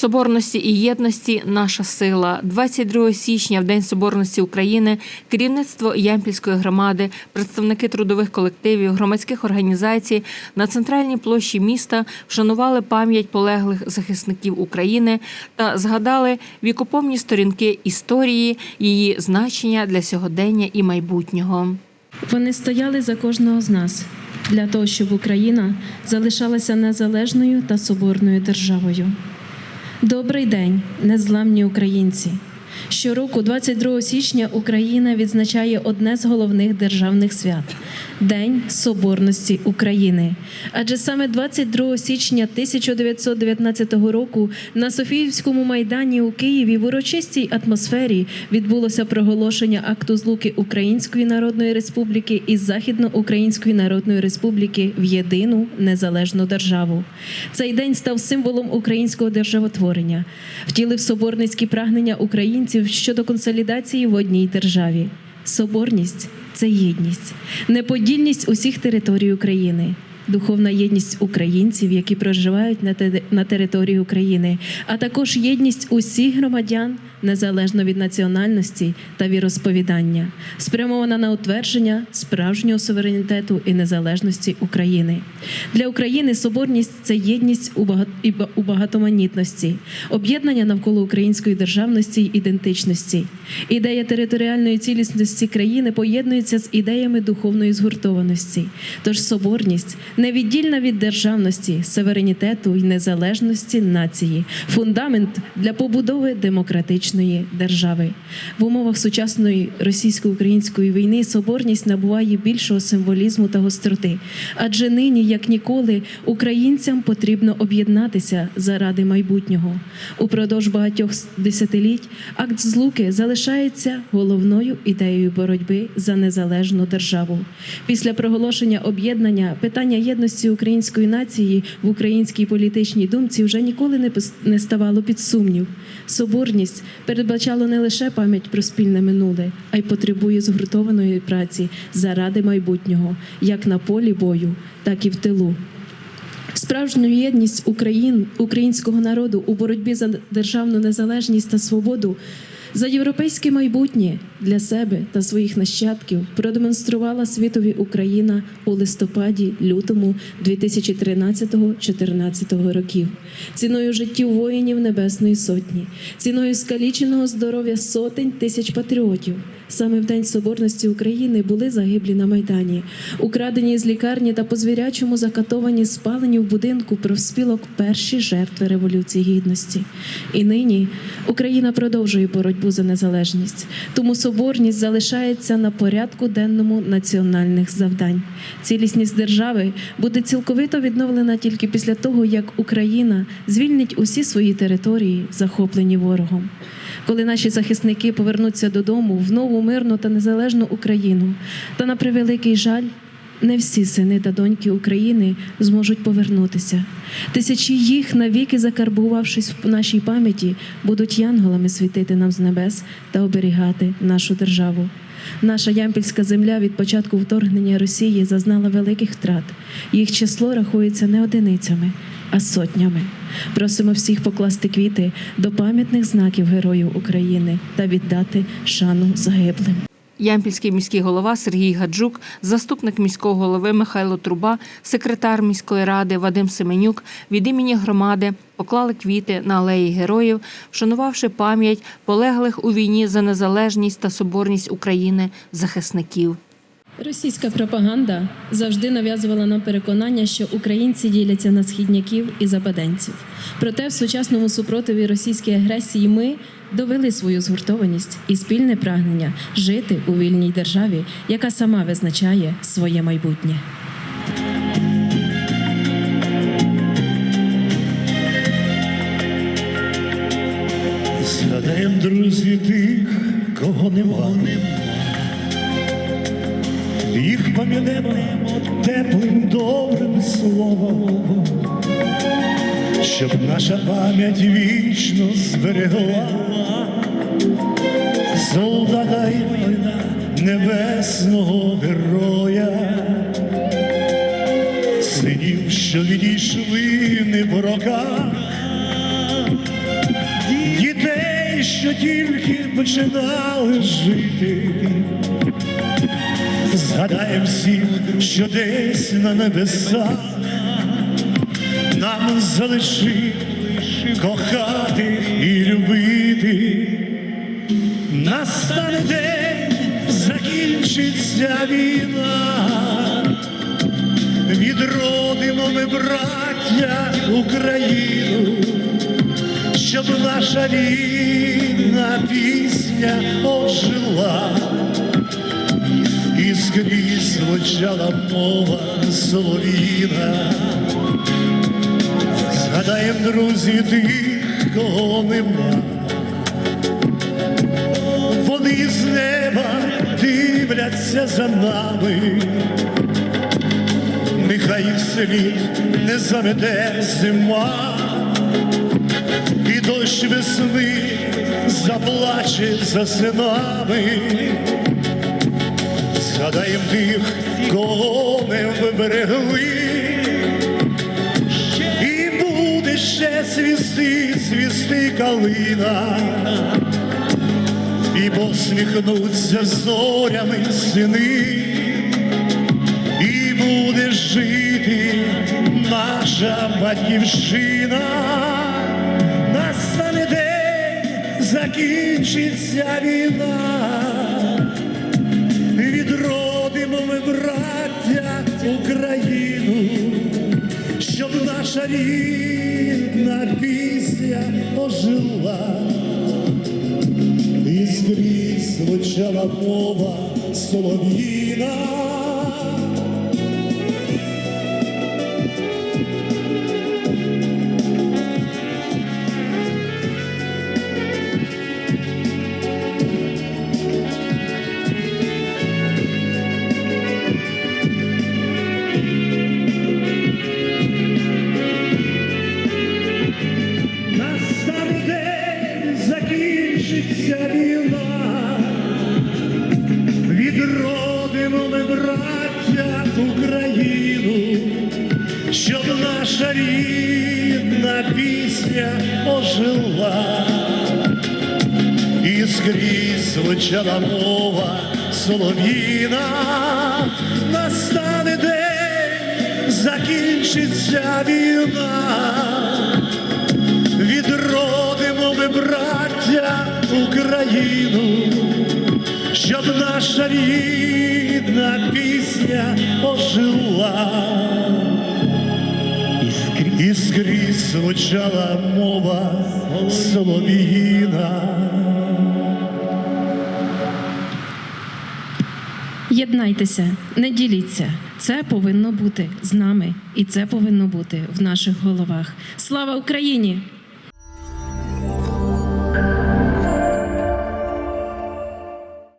соборності і єдності наша сила. 22 січня, в День Соборності України, керівництво Ямпільської громади, представники трудових колективів, громадських організацій на центральній площі міста вшанували пам'ять полеглих захисників України та згадали вікопомні сторінки історії, її значення для сьогодення і майбутнього. Вони стояли за кожного з нас для того, щоб Україна залишалася незалежною та соборною державою. Добрий день, незламні українці! Щороку, 22 січня, Україна відзначає одне з головних державних свят День Соборності України. Адже саме 22 січня 1919 року на Софіївському майдані у Києві в урочистій атмосфері відбулося проголошення акту злуки Української Народної Республіки із Західноукраїнської Народної Республіки в єдину незалежну державу. Цей день став символом українського державотворення, втілив соборницькі прагнення українців щодо консолідації в одній державі. Соборність це єдність, неподільність усіх територій України. Духовна єдність українців, які проживають на на території України, а також єдність усіх громадян незалежно від національності та віросповідання, спрямована на утвердження справжнього суверенітету і незалежності України. Для України соборність це єдність у багатоманітності, об'єднання навколо української державності й ідентичності. Ідея територіальної цілісності країни поєднується з ідеями духовної згуртованості. Тож соборність невіддільна від державності, суверенітету і незалежності нації, фундамент для побудови демократичної держави. В умовах сучасної російсько-української війни соборність набуває більшого символізму та гостроти, адже нині, як ніколи, українцям потрібно об'єднатися заради майбутнього. Упродовж багатьох десятиліть акт злуки залишається головною ідеєю боротьби за незалежну державу. Після проголошення об'єднання питання єдності української нації в українській політичній думці вже ніколи не ставало під сумнів. Соборність передбачало не лише пам'ять про спільне минуле, а й потребує згуртованої праці заради майбутнього, як на полі бою, так і в тилу. Справжню єдність Україн, українського народу у боротьбі за державну незалежність та свободу за європейське майбутнє для себе та своїх нащадків продемонструвала світові Україна у листопаді, лютому 2013-2014 років, ціною життів воїнів Небесної Сотні, ціною скаліченого здоров'я сотень тисяч патріотів. Саме в День Соборності України були загиблі на Майдані, украдені з лікарні та по звірячому закатовані, спалені в будинку профспілок перші жертви Революції Гідності. І нині Україна продовжує боротьбу за незалежність. Тому соборність залишається на порядку денному національних завдань. Цілісність держави буде цілковито відновлена тільки після того, як Україна звільнить усі свої території, захоплені ворогом коли наші захисники повернуться додому в нову мирну та незалежну Україну. Та на превеликий жаль, не всі сини та доньки України зможуть повернутися. Тисячі їх, навіки закарбувавшись в нашій пам'яті, будуть янголами світити нам з небес та оберігати нашу державу. Наша ямпільська земля від початку вторгнення Росії зазнала великих втрат. Їх число рахується не одиницями, а сотнями. Просимо всіх покласти квіти до пам'ятних знаків героїв України та віддати шану загиблим. Ямпільський міський голова Сергій Гаджук, заступник міського голови Михайло Труба, секретар міської ради Вадим Семенюк від імені громади поклали квіти на алеї героїв, вшанувавши пам'ять полеглих у війні за незалежність та соборність України захисників. Російська пропаганда завжди нав'язувала нам переконання, що українці діляться на східняків і западенців. Проте в сучасному супротиві російській агресії ми довели свою згуртованість і спільне прагнення жити у вільній державі, яка сама визначає своє майбутнє. Згадаєм, друзі, тих, кого нема. Пам'ятаємо теплим добрим словом, щоб наша пам'ять вічно зберегла солдата і воїна небесного героя, синів, що відійшли не в роках, дітей, що тільки починали жити. Згадаєм всіх, що десь на небесах нам залишив кохати і любити. Настане день, закінчиться війна, відродимо ми, браття, Україну, щоб наша рідна пісня ожила, скрізь звучала мова солов'їна. Згадаєм, друзі, тих, кого нема. Вони з неба дивляться за нами, нехай їх слід не замете зима, і дощ весни заплаче за синами. Згадаєм тих, кого не виберегли, і буде ще свісти, свісти калина. І посміхнуться зорями сини, і буде жити наша батьківщина, настане день, закінчиться війна, наша пісня ожила. І скрізь звучала мова солов'їна. Закінчиться війна, відродимо ми, браття, Україну, щоб наша рідна пісня ожила, і скрізь звучала мова солов'їна, настане день, закінчиться війна. Відродимо ми, браття, Україну, щоб наша рідна пісня ожила. І скрізь звучала мова солов'їна. Єднайтеся, не діліться. Це повинно бути з нами, і це повинно бути в наших головах. Слава Україні!